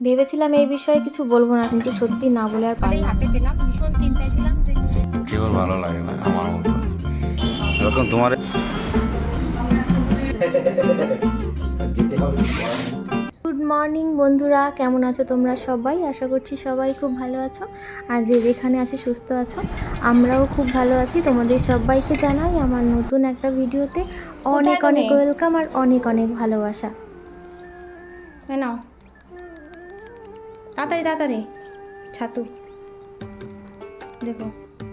ভেবেছিলাম এই বিষয়ে কিছু বলব না কিন্তু সত্যি না বলে আর না। হাতে পেলাম ভীষণ চিন্তায় ছিলাম যে কেবল ভালো লাগে না আমার মতো। এরকম তোমার গুড মর্নিং বন্ধুরা কেমন আছো তোমরা সবাই? আশা করছি সবাই খুব ভালো আছো। আর যে যেখানে আছে সুস্থ আছো আমরাও খুব ভালো আছি। তোমাদের সবাইকে জানাই আমার নতুন একটা ভিডিওতে অনেক অনেক ওয়েলকাম আর অনেক অনেক ভালোবাসা। নাও। তাড়াতাড়ি তাড়াতাড়ি। ছাতু। দেখো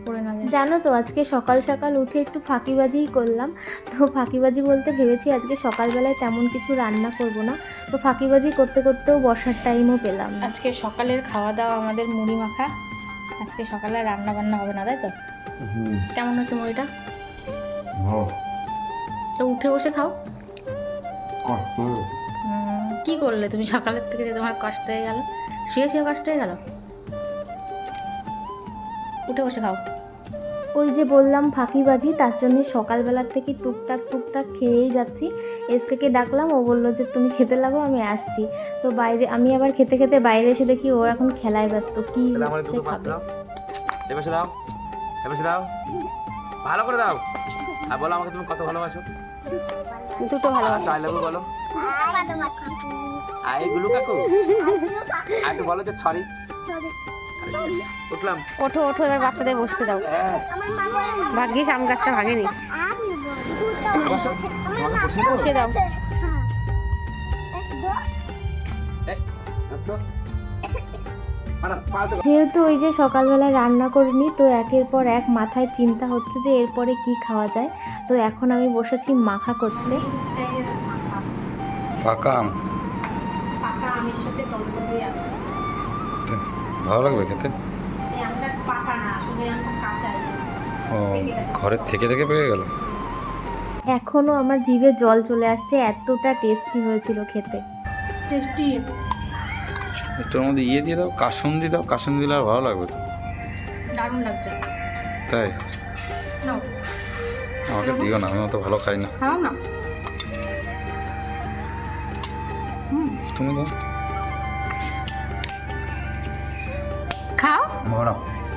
পড়ে না যায়। জানো তো আজকে সকাল সকাল উঠে একটু ফাঁকিবাজিই করলাম। তো ফাঁকিবাজি বলতে ভেবেছি আজকে সকালবেলায় তেমন কিছু রান্না করব না। তো ফাঁকিবাজি করতে করতেও বসার টাইমও পেলাম না। আজকে সকালের খাওয়া দাওয়া আমাদের মুড়ি মাখা। আজকে সকালে রান্না বান্না হবে না তাই তো? কেমন হচ্ছে মুড়িটা? তো উঠে বসে খাও। কি করলে তুমি সকালের থেকে যে তোমার কষ্ট হয়ে গেল? শুয়ে শুয়ে কষ্ট হয়ে গেল। উঠে বসে খাও। ওই যে বললাম ফাঁকিবাজি তার জন্য সকালবেলার থেকে টুকটাক টুকটাক খেয়েই যাচ্ছি। এসকে ডাকলাম ও বলল যে তুমি খেতে লাগো আমি আসছি। তো বাইরে আমি আবার খেতে খেতে বাইরে এসে দেখি ও এখন খেলায় ব্যস্ত। কি হচ্ছে খাবে? দাও। দাও। ভালো করে দাও। আর বলো আমাকে তুমি কত ভালোবাসো? দুটো ভালোবাসা। আই লাভ বলো। আই গুলু কাকু? আর একটু বলো যে সরি উঠলাম। ওঠো ওঠো এবার বাচ্চাদের বসতে দাও। হ্যাঁ। ভাগ্যিস আম গাছটা ভাঙেনি। বসো দাও। যেহেতু ওই যে সকালবেলায় রান্না করিনি তো একের পর এক মাথায় চিন্তা হচ্ছে যে এরপরে কি খাওয়া যায়। তো এখন আমি বসেছি মাখা করতে। পাকা আমের সাথে টমেটো দিয়ে আসে। ভালো লাগবে খেতে? আমটা পাকা না আসলে আমটা কাঁচা ও ঘরের থেকে থেকে পেয়ে গেল? এখনও আমার জিভে জল চলে আসছে এতটা টেস্টি হয়েছিল খেতে। টেস্টি। একটুর মধ্যে ইয়ে দিয়ে দাও কাসুন দিয়ে দাও কাসুন দিলে আর ভালো লাগবে তো। দারুণ লাগছে। তাই? আমাকে দিও না আমি অত ভালো খাই না। খাও না। হুম তুমি দাও।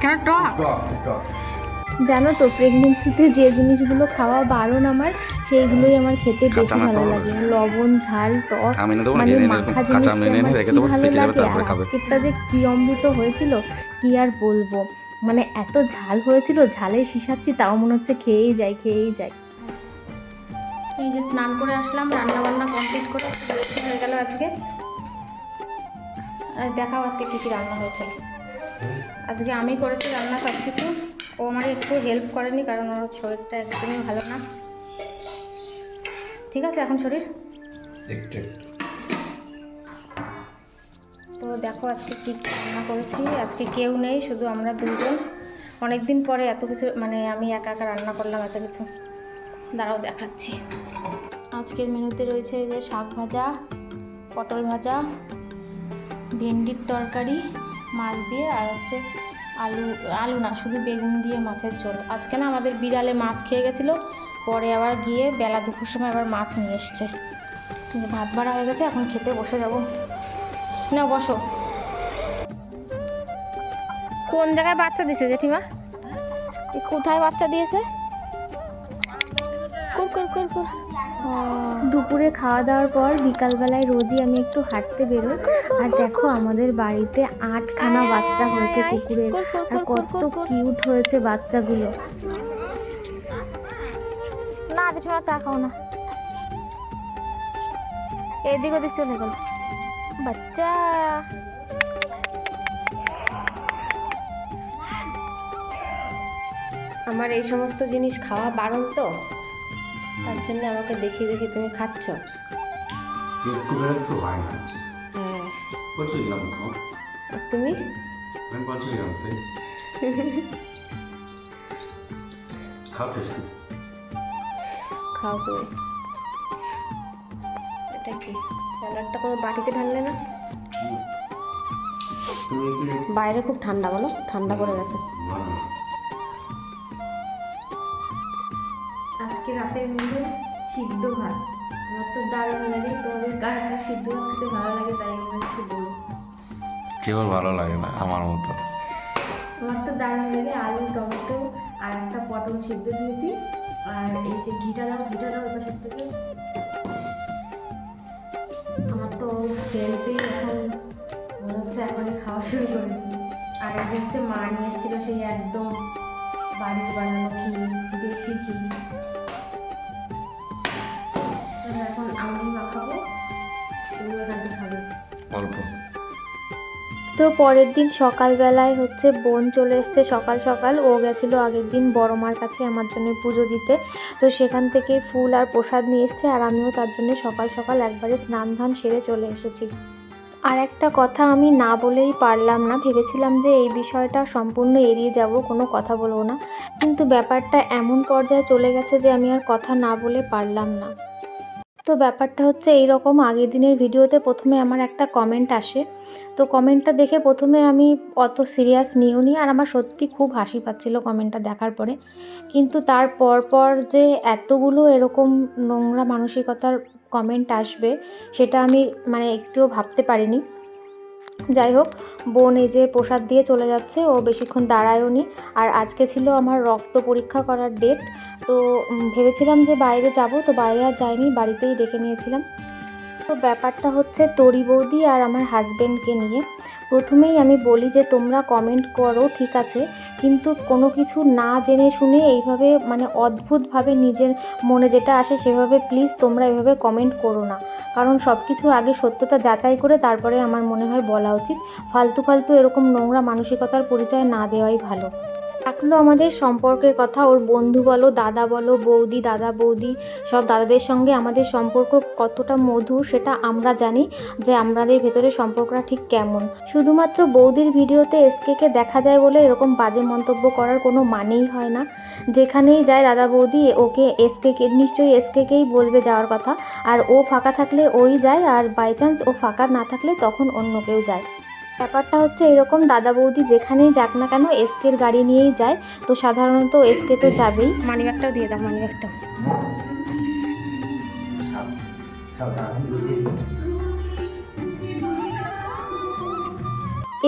কেন টক? জানো তো প্রেগনেন্সিতে যে জিনিসগুলো খাওয়া বারণ আমার সেইগুলোই আমার খেতে বেশি ভালো লাগে। লবণ ঝাল টক মানে মাখা ভালো লাগে? আজকেরটা যে কি অমৃত হয়েছিল কি আর বলব? মানে এত ঝাল হয়েছিল ঝালে শিশাচ্ছি তাও মনে হচ্ছে খেয়েই যাই খেয়েই যাই এই যে স্নান করে আসলাম রান্না বান্না কমপ্লিট করে হয়ে গেল আজকে? আর দেখাও আজকে কী কী রান্না হয়েছে। আজকে আমি করেছি রান্না সব কিছু ও আমাকে একটু হেল্প করেনি কারণ ওর শরীরটা একদমই ভালো না। ঠিক আছে এখন শরীর? একটু তো দেখো আজকে কী কী রান্না করেছি। আজকে কেউ নেই শুধু আমরা দুজন। অনেক দিন পরে এত কিছু মানে আমি একা একা রান্না করলাম এত কিছু। দাঁড়াও দেখাচ্ছি। আজকের মেনুতে রয়েছে যে শাক ভাজা পটল ভাজা ভেন্ডির তরকারি মাছ দিয়ে আর হচ্ছে আলু আলু না, শুধু বেগুন দিয়ে মাছের ঝোল। আজকে না আমাদের বিড়ালে মাছ খেয়ে গেছিল, পরে আবার গিয়ে বেলা দুপুর সময় আবার মাছ নিয়ে এসছে। ভাত বাড়া হয়ে গেছে, এখন খেতে বসে যাব। না, বসো। কোন জায়গায় বাচ্চা দিছে, জেঠিমা? কোথায় বাচ্চা দিয়েছে? কুর কুর কুর কুর দুপুরে খাওয়া দাওয়ার পর বিকালবেলায় রোজই আমি একটু হাঁটতে বেরোই। আর দেখো আমাদের বাড়িতে আটখানা বাচ্চা হয়েছে কুকুরের। কুর কুর আর কত কিউট হয়েছে বাচ্চাগুলো। না জেঠিমা চা খাও না। এদিক ওদিক চলে গেল। বাচ্চা। আমার এই সমস্ত জিনিস খাওয়া বারণ তো? তার জন্য আমাকে দেখি দেখি তুমি খাচ্ছ? একটু তো হয় না। হ্যাঁ। গ্রাম খাও আর তুমি? আমি পঁচিশ গ্রাম খাই। খাও টেস্টি খাও তুমি। এটা কি? স্যালাডটা কোনো বাটিতে ঢাললে না? বাইরে খুব ঠান্ডা বলো। ঠান্ডা পড়ে গেছে। আজকে রাতের মেনু সিদ্ধ ভাত। আমার তো দারুণ লাগে তোমাদের কার কার সিদ্ধ ভাত খেতে ভালো লাগে তাই আমি একটু বলব। কেউ ভালো লাগে না আমার মতো। আমার তো দারুণ লাগে আলু টমেটো আর একটা পটল সিদ্ধ দিয়েছি। আর এই যে ঘিটা দাও ঘিটা দাও এবার সব থেকে। আমার তো সেন্টে এখন মনে হচ্ছে এখনই খাওয়া শুরু করে। আর এই হচ্ছে মা নিয়ে এসেছিল সেই একদম বাড়ির বানানো ঘি দেশি ঘি। তো পরের দিন সকালবেলায় হচ্ছে বোন চলে এসছে সকাল সকাল। ও গেছিল আগের দিন বড় মার কাছে আমার জন্য পুজো দিতে। তো সেখান থেকে ফুল আর প্রসাদ নিয়ে এসছে আর আমিও তার জন্য সকাল সকাল একবারে স্নান ধান সেরে চলে এসেছি। আর একটা কথা আমি না বলেই পারলাম না, ভেবেছিলাম যে এই বিষয়টা সম্পূর্ণ এড়িয়ে যাব, কোনো কথা বলব না। কিন্তু ব্যাপারটা এমন পর্যায়ে চলে গেছে যে আমি আর কথা না বলে পারলাম না। তো ব্যাপারটা হচ্ছে এই রকম আগের দিনের ভিডিওতে প্রথমে আমার একটা কমেন্ট আসে। তো কমেন্টটা দেখে প্রথমে আমি অত সিরিয়াস নিও নি আর আমার সত্যি খুব হাসি পাচ্ছিল কমেন্টটা দেখার পরে। কিন্তু তার পর পর যে এতগুলো এরকম নোংরা মানসিকতার কমেন্ট আসবে সেটা আমি মানে একটুও ভাবতে পারিনি। যাই হোক, বোন এই যে প্রসাদ দিয়ে চলে যাচ্ছে, ও বেশিক্ষণ দাঁড়ায়ও নি। আর আজকে ছিল আমার রক্ত পরীক্ষা করার ডেট তো ভেবেছিলাম যে বাইরে যাব, তো বাইরে আর যাইনি, বাড়িতেই ডেকে নিয়েছিলাম। তো ব্যাপারটা হচ্ছে তরি বৌদি আর আমার হাজব্যান্ডকে নিয়ে। প্রথমেই আমি বলি যে, তোমরা কমেন্ট করো, ঠিক আছে? কিন্তু কোনো কিছু না জেনে শুনে এইভাবে মানে অদ্ভুতভাবে নিজের মনে যেটা আসে সেভাবে প্লিজ তোমরা এভাবে কমেন্ট করো না। কারণ সব কিছু আগে সত্যতা যাচাই করে তারপরে আমার মনে হয় বলা উচিত। ফালতু ফালতু এরকম নোংরা মানসিকতার পরিচয় না দেওয়াই ভালো। থাকল আমাদের সম্পর্কের কথা, ওর বন্ধু বলো, দাদা বলো, বৌদি, দাদা বৌদি, সব দাদাদের সঙ্গে আমাদের সম্পর্ক কতটা মধুর সেটা আমরা জানি যে আমাদের ভেতরে সম্পর্কটা ঠিক কেমন। শুধুমাত্র বৌদির ভিডিওতে এসকেকে দেখা যায় বলে এরকম বাজে মন্তব্য করার কোনো মানেই হয় না। যেখানেই যায় দাদা বৌদি, ওকে এসকেকে, নিশ্চয়ই এসকেকেই বলবে যাওয়ার কথা। আর ও ফাঁকা থাকলে ওই যায়, আর বাই চান্স ও ফাঁকা না থাকলে তখন অন্য কেউ যায়। ব্যাপারটা হচ্ছে এরকম দাদা বৌদি যেখানেই যাক না কেন এসকের গাড়ি নিয়েই যায়। তো সাধারণত এসকে তো যাবেই। মানি ব্যাগটাও দিয়ে দাও মানি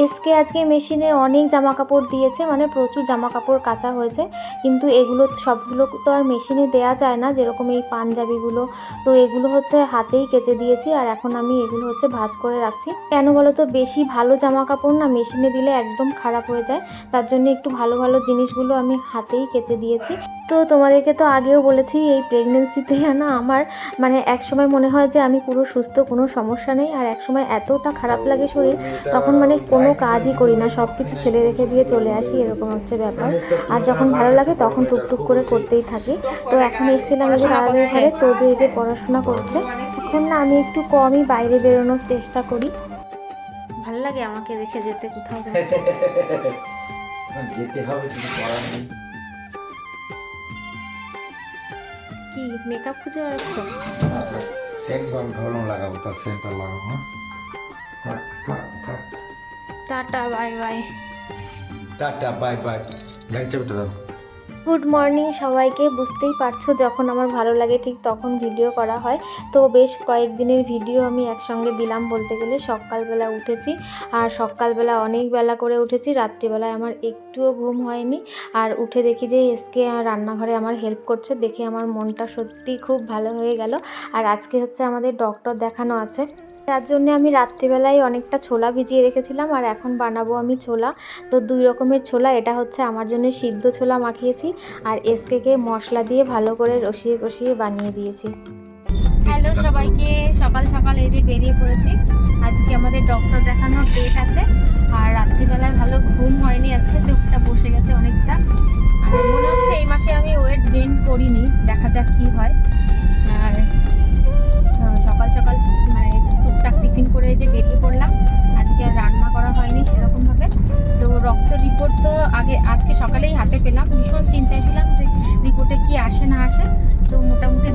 এসকে আজকে মেশিনে অনেক জামা কাপড় দিয়েছে মানে প্রচুর জামা কাপড় কাচা হয়েছে। কিন্তু এগুলো সবগুলো তো আর মেশিনে দেয়া যায় না, যেরকম এই পাঞ্জাবিগুলো। তো এগুলো হচ্ছে হাতেই কেচে দিয়েছি আর এখন আমি এগুলো হচ্ছে ভাজ করে রাখছি। কেন বলো তো, বেশি ভালো জামা কাপড় না মেশিনে দিলে একদম খারাপ হয়ে যায়। তার জন্য একটু ভালো ভালো জিনিসগুলো আমি হাতেই কেচে দিয়েছি। তো তোমাদেরকে তো আগেও বলেছি, এই প্রেগনেন্সিতে না আমার মানে এক সময় মনে হয় যে আমি পুরো সুস্থ, কোনো সমস্যা নেই। আর এক সময় এতটা খারাপ লাগে শরীর, তখন মানে কোনো কাজই করি না সব কিছু ফেলে রেখে দিয়ে চলে আসি এরকম হচ্ছে ব্যাপার। আর যখন ভালো লাগে তখন টুকটুক করে করতেই থাকি। তো এখন এসেছিলাম এই যে দাদাদের ঘরে তো যে যে পড়াশোনা করছে এখন না আমি একটু কমই বাইরে বেরোনোর চেষ্টা করি। ভালো লাগে আমাকে রেখে যেতে কোথাও যেতে হবে কিছু করার নেই। কি মেকআপ খুঁজে বেড়াচ্ছ সেন্ট আমি ভাবলাম লাগাবো তার সেন্টটা লাগাবো হ্যাঁ? থাক থাক থাক। Tata bye bye. Tata bye bye. গাড়ি চাবিটা দাও। গুড মর্নিং সবাইকে বুঝতেই পারছ যখন আমার ভালো লাগে ঠিক তখন ভিডিও করা হয়। তো বেশ কয়েকদিনের ভিডিও আমি একসঙ্গে দিলাম বলতে গেলে সকালবেলা উঠেছি। আর সকালবেলা অনেক বেলা করে উঠেছি রাত্রিবেলায় আমার একটুও ঘুম হয়নি। আর উঠে দেখি যে এসকে রান্নাঘরে আমার হেল্প করছে দেখে আমার মনটা সত্যি খুব ভালো হয়ে গেল। আর আজকে হচ্ছে আমাদের ডক্টর দেখানো আছে। তার জন্য আমি রাত্রিবেলায় অনেকটা ছোলা ভিজিয়ে রেখেছিলাম আর এখন বানাবো আমি ছোলা। তো দুই রকমের ছোলা, এটা হচ্ছে আমার জন্য সিদ্ধ ছোলা মাখিয়েছি আর এসকেকে মশলা দিয়ে ভালো করে রসিয়ে কষিয়ে বানিয়ে দিয়েছি। হ্যালো সবাইকে, সকাল সকাল এই যে বেরিয়ে পড়েছি। আজকে আমাদের ডক্টর দেখানোর ডেট আছে। আর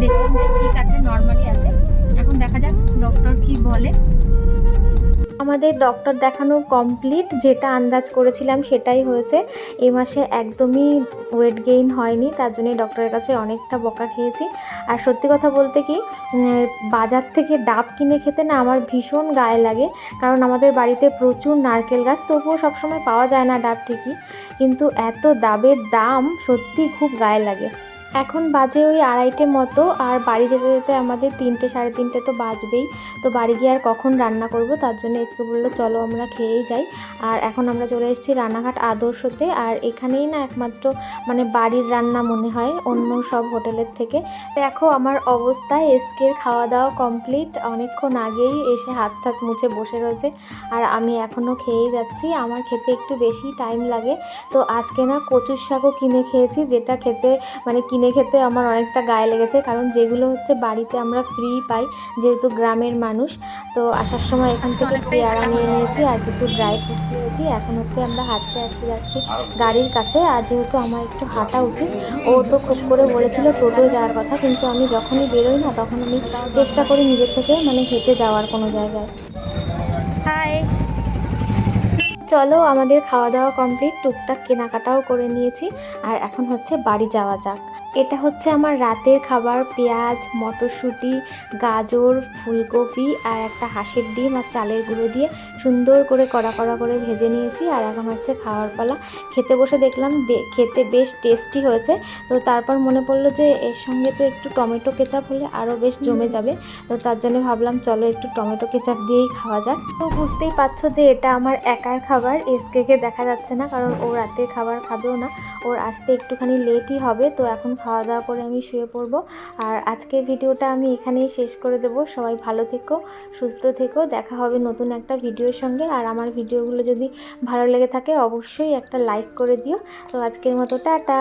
দেখলাম যে ঠিক আছে নর্মালি আছে। এখন দেখা যাক ডক্টর কি বলে। আমাদের ডক্টর দেখানো কমপ্লিট যেটা আন্দাজ করেছিলাম সেটাই হয়েছে। এ মাসে একদমই ওয়েট গেইন হয়নি, তার জন্য ডক্টরের কাছে অনেকটা বকা খেয়েছি। আর সত্যি কথা বলতে কি বাজার থেকে ডাব কিনে খেতে না আমার ভীষণ গায়ে লাগে। কারণ আমাদের বাড়িতে প্রচুর নারকেল গাছ, তবুও সবসময় পাওয়া যায় না ডাব ঠিকই। কিন্তু এত ডাবের দাম সত্যি খুব গায়ে লাগে। এখন বাজে ওই আড়াইটে মতো, আর বাড়ি যেতে যেতে আমাদের তিনটে, সাড়ে তিনটে তো বাজবেই। তো বাড়ি গিয়ে আর কখন রান্না করব, তার জন্য এসকে বলল, চলো আমরা খেয়েই যাই। আর এখন আমরা চলে এসেছি রানাঘাট আদর্শতে, আর এখানেই না একমাত্র মানে বাড়ির রান্না মনে হয়, অন্য সব হোটেলের থেকে। দেখো আমার অবস্থা, এসকের খাওয়া দাওয়া কমপ্লিট। অনেকক্ষণ আগেই এসে হাত হাত মুছে বসে রয়েছে, আর আমি এখনও খেয়েই যাচ্ছি। আমার খেতে একটু বেশি টাইম লাগে। তো আজকে না কচুর শাকও কিনে খেয়েছি, যেটা খেতে মানে কিনে খেতে আমার অনেকটা গায়ে লেগেছে কারণ যেগুলো হচ্ছে বাড়িতে আমরা ফ্রি পাই যেহেতু গ্রামের মানুষ। তো আসার সময় এখান থেকে পেয়ারা নিয়ে নিয়েছি আর কিছু ড্রাই ফ্রুটস নিয়েছি। এখন হচ্ছে আমরা হাঁটতে হাঁটতে যাচ্ছি গাড়ির কাছে। আর যেহেতু আমার একটু হাঁটা উচিত ও তো খুব করে বলেছিল টোটোয় যাওয়ার কথা কিন্তু আমি যখনই বেরোই না তখন আমি চেষ্টা করি নিজের থেকে মানে হেঁটে যাওয়ার কোনো জায়গায়। হাই চলো আমাদের খাওয়া দাওয়া কমপ্লিট টুকটাক কেনাকাটাও করে নিয়েছি। আর এখন হচ্ছে বাড়ি যাওয়া যাক। এটা হচ্ছে আমার রাতের খাবার, পেঁয়াজ, মটরশুঁটি, গাজর, ফুলকপি আর একটা হাঁসের ডিম আর চালের গুঁড়ো দিয়ে সুন্দর করে কড়া কড়া করে ভেজে নিয়েছি আর এখন হচ্ছে খাওয়ার পালা। খেতে বসে দেখলাম খেতে বেশ টেস্টি হয়েছে। তো তারপর মনে পড়ল যে এর সঙ্গে তো একটু টমেটো কেচাপ হলে আরও বেশ জমে যাবে। তো তার জন্য ভাবলাম চলো একটু টমেটো কেচাপ দিয়েই খাওয়া যাক। তো বুঝতেই পারছ যে এটা আমার একার খাবার, এসকেকে দেখা যাচ্ছে না কারণ ও রাতের খাবার খাবেও না। ওর আসতে একটুখানি লেটই হবে, তো এখন খাওয়া দাওয়া করে আমি শুয়ে পড়ব। আর আজকের ভিডিওটা আমি এখানেই শেষ করে দেবো। সবাই ভালো থেকো, সুস্থ থেকো, দেখা হবে নতুন একটা ভিডিওর সঙ্গে। আর আমার ভিডিওগুলো যদি ভালো লেগে থাকে, অবশ্যই একটা লাইক করে দিও। তো আজকের মতো, টাটা!